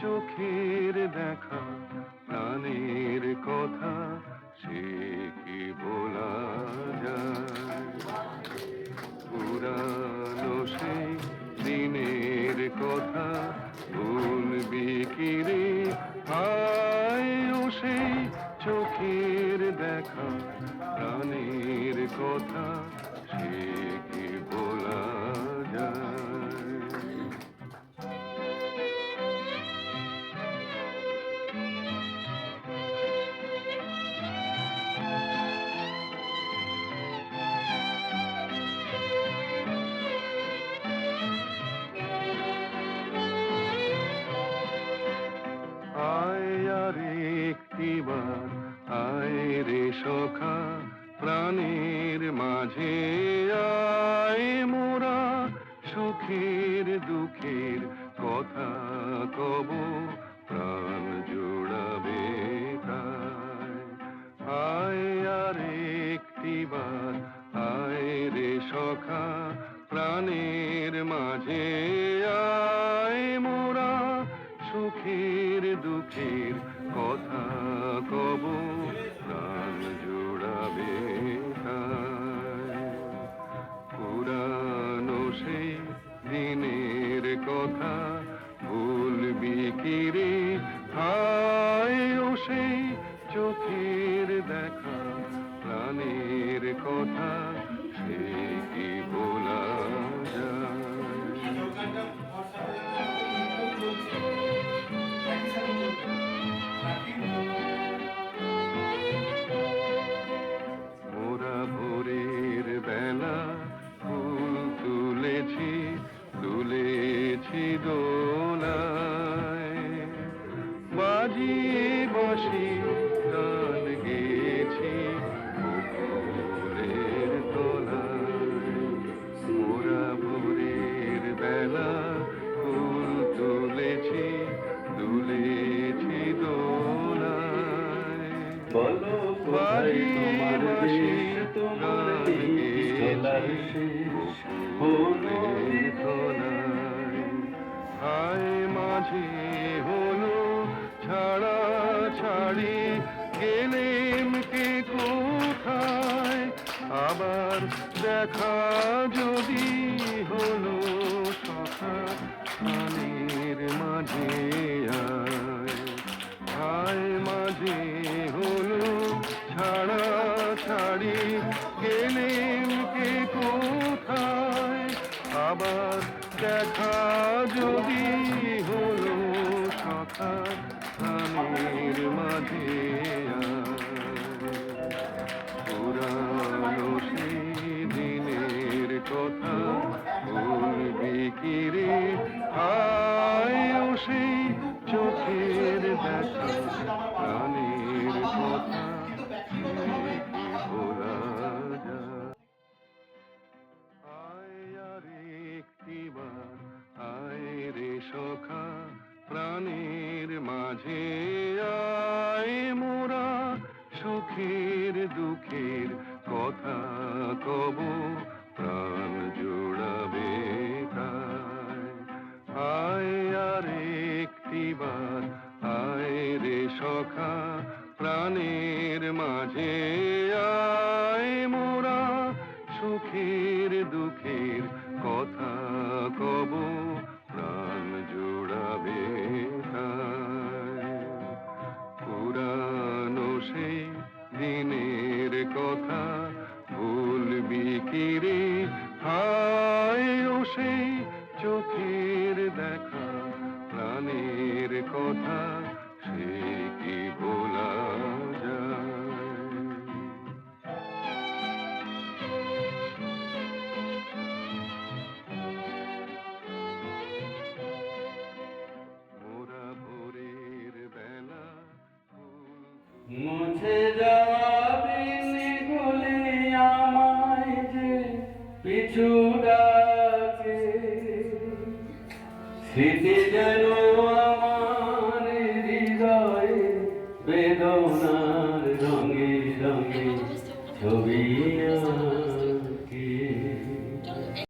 চোখের দেখা, প্রাণের কথা সে কি বলা যায়? পুরানো সে দিনের কথা ভুল বিকিরে রে সেই চোখের দেখা, প্রাণের কথা সে একটিবার আয় রে সখা, প্রাণের মাঝে আয় মোরা, সুখের দুঃখের কথা কব, প্রাণ জোড়াবে আয় আর একটিবার আয় রে সখা, প্রাণের মাঝে আয় মোরা সুখের দুঃখের কথা কব, প্রাণ জোড়াবে। পুরানো সেই দিনের কথা ভুলবি কিরে হায় সেই চোখের দেখা, প্রাণের কথা সে দেশ শেষ হলো হায় মাঝে হলো ছাড়া ছাড়ি গেলেম কে কোথায়? আবার দেখা যদি হলো ছাড়ি গেলেম কে কোথায়? আবার দেখা যদি হলো সখা প্রাণের মাঝে আয়। পুরানো সেই দিনের কথা বলবি কি রে? হায় সেই চোখের দেখা প্রাণের কথা। প্রাণের মাঝে আয় মোরা সুখের দুঃখের কথা কব, প্রাণ জোড়াবে আয় আর একটিবার আয় রে সখা, প্রাণের মাঝে আয় মোরা সুখের দুঃখের কথা কব। কিরে হায় ও সেই চোখের দেখা প্রাণের কথা সে কি বলা যায়? মোরা মুছে স্মৃতি যেন